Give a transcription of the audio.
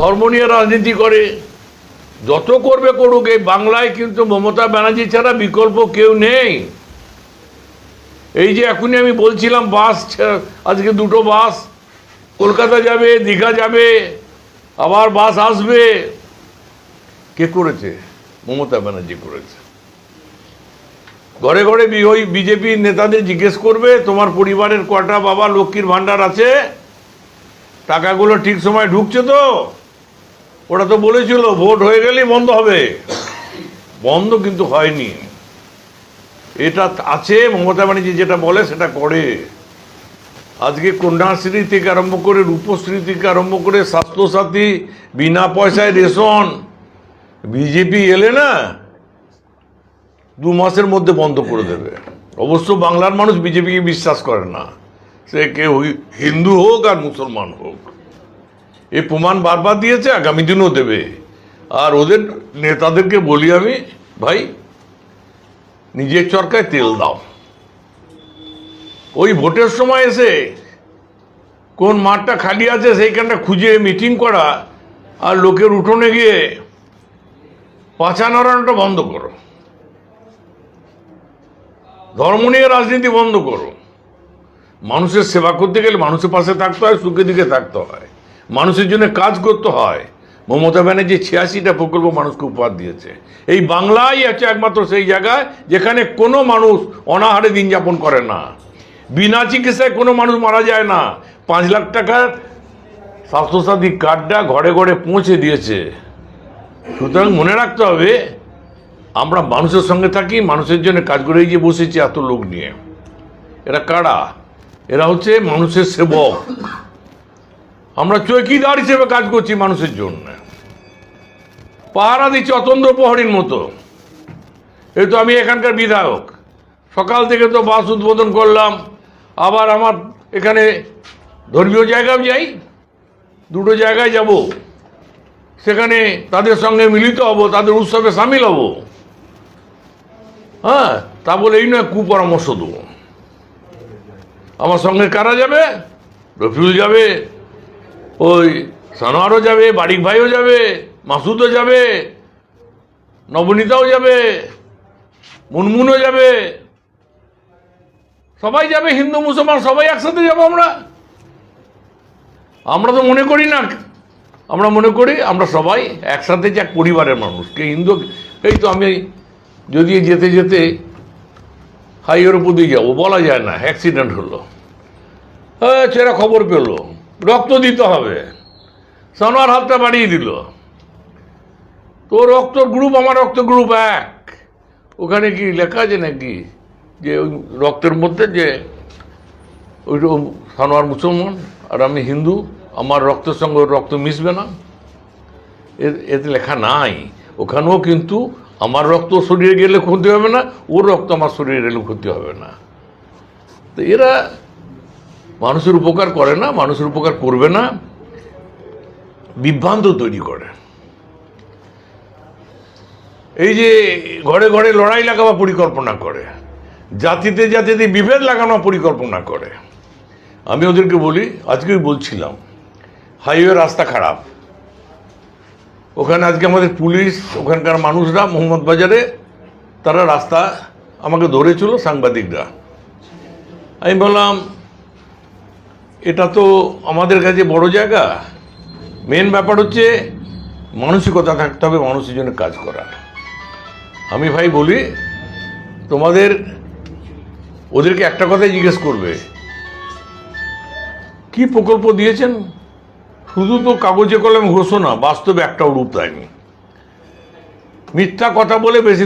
ধর্ম নিয়ে রাজনীতি করে, যত করবে করুক, এই বাংলায় কিন্তু মমতা ব্যানার্জি ছাড়া বিকল্প কেউ নেই। এই যে এখনই আমি বলছিলাম বাস আজকে দুটো বাস, কলকাতা যাবে, দীঘা যাবে, আবার বাস আসবে। কে করেছে? মমতা ব্যানার্জি করেছে। ঘরে ঘরে ওই বিজেপি নেতাদের জিজ্ঞেস করবে, তোমার পরিবারের কটা বাবা লক্ষ্মীর ভাণ্ডার আছে? টাকাগুলো ঠিক সময় ঢুকছে তো? ওরা তো বলেছিল, ভোট হয়ে গেলেই বন্ধ হবে। বন্ধ কিন্তু হয়নি। এটা আছে, মমতা ব্যানার্জি যেটা বলে সেটা করে। আজকে কন্যাশ্রী থেকে আরম্ভ করে রূপশ্রী থেকে আরম্ভ করে, স্বাস্থ্যসাথী, বিনা পয়সায় রেশন, বিজেপি এলে না, দু মাসের মধ্যে বন্ধ করে দেবে। অবশ্য বাংলার মানুষ বিজেপিকে বিশ্বাস করে না। সে কেউ হিন্দু হোক আর মুসলমান হোক। এই প্রমাণ বারবার দিয়েছে, আগামী দিনও দেবে। আর ওদের নেতাদেরকে বলি আমি, ভাই, নিজের চরকায় তেল দাও। ওই ভোটের সময় এসে কোন মাঠটা খালি আছে সেইখানটা খুঁজে মিটিং করা আর লোকের উঠোনে গিয়ে নড়ানোটা বন্ধ করো। ধর্ম নিয়ে রাজনীতি বন্ধ করো। মানুষের সেবা করতে গেলে মানুষের পাশে থাকতে হয় সুখে দিকে থাকতে হয়। মানুষের জন্য কাজ করতে হয়। মমতা ব্যানার্জি ছিয়াশিটা প্রকল্প মানুষকে উপহার দিয়েছে। এই বাংলাই আছে একমাত্র সেই জায়গায় যেখানে কোনো মানুষ অনাহারে দিন যাপন করে না। বিনা চিকিৎসায় কোনো মানুষ মারা যায় না। পাঁচ লাখ টাকার স্বাস্থ্যসাথী কার্ডটা ঘরে ঘরে পৌঁছে দিয়েছে। সুতরাং মনে রাখতে হবে, আমরা মানুষের সঙ্গে থাকি, মানুষের জন্য কাজ করে এই যে বসেছি এত লোক নিয়ে। এরা কারা? এরা হচ্ছে মানুষের সেবক। আমরা চৌকিদার হিসেবে কাজ করছি মানুষের জন্য। পাহারা দিচ্ছি অতন্দ্র প্রহরীর মতো। এই তো আমি এখানকার বিধায়ক। সকাল থেকে তো বাস উদ্বোধন করলাম। আবার আমার এখানে ধর্মীয় জায়গায় যাই। দুটো জায়গায় যাব। সেখানে তাদের সঙ্গে মিলিত হব, তাদের উৎসবে সামিল হব। হ্যাঁ তা বলে এই নয় কুপরামর্শ দেবো। আমার সঙ্গে কারা যাবে? রফিউল যাবে। ওই সানোয়ারও যাবে বাড়িক ভাইও যাবে, মাসুদও যাবে, নবনীতাও যাবে, মুনমুনও যাবে। সবাই যাবে, হিন্দু, মুসলমান সবাই একসাথে যাব আমরা। আমরা তো মনে করি না, আমরা মনে করি আমরা সবাই একসাথে যে এক পরিবারের মানুষ, কে হিন্দু, এই তো আমি যদি যেতে যেতে হাইওয়ের উপর দিয়ে যাব, বলা যায় না অ্যাক্সিডেন্ট হলো। হ্যাঁ ছেড়া খবর পেল। রক্ত দিতে হবে। সানোয়ার হাতটা বাড়িয়ে দিল। তোর রক্ত গ্রুপ আমার রক্ত গ্রুপ এক। ওখানে কি লেখা আছে নাকি? যে ওই রক্তের মধ্যে যে ওই সানোয়ার মুসলমান, আর আমি হিন্দু, আমার রক্তের সঙ্গে রক্ত মিশবে না। এতে লেখা নাই। ওখানেও কিন্তু আমার রক্ত শরীরে গেলে ক্ষতি হবে না, ওর রক্ত আমার শরীরে গেলে ক্ষতি হবে না। তো এরা মানুষের উপকার করে না, মানুষের উপকার করবে না। বিভ্রান্ত তৈরি করে। এই যে ঘরে ঘরে লড়াই লাগাবার পরিকল্পনা করে, জাতিতে জাতিতে বিভেদ লাগানোর পরিকল্পনা করে। আমি ওদেরকে বলি, আজকেই বলছিলাম, হাইওয়ে রাস্তা খারাপ। ওখানে আজকে আমাদের পুলিশ, ওখানকার মানুষরা মোহাম্মদ বাজারে, তারা রাস্তা আমাকে ধরেছিল সাংবাদিকরা। আমি বললাম এটা তো আমাদের কাছে বড় জায়গা। মেন ব্যাপার হচ্ছে মানসিকতা থাকতে হবে, মানুষের জন্য কাজ করা। আমি ভাই বলি, তোমাদের, ওদেরকে একটা কথাই জিজ্ঞেস করবে। কি প্রকল্প দিয়েছেন? শুধু তো কাগজে কলমে ঘোষণা, বাস্তবে একটাও রূপ দেয়নি। মিথ্যা কথা বলে বেশি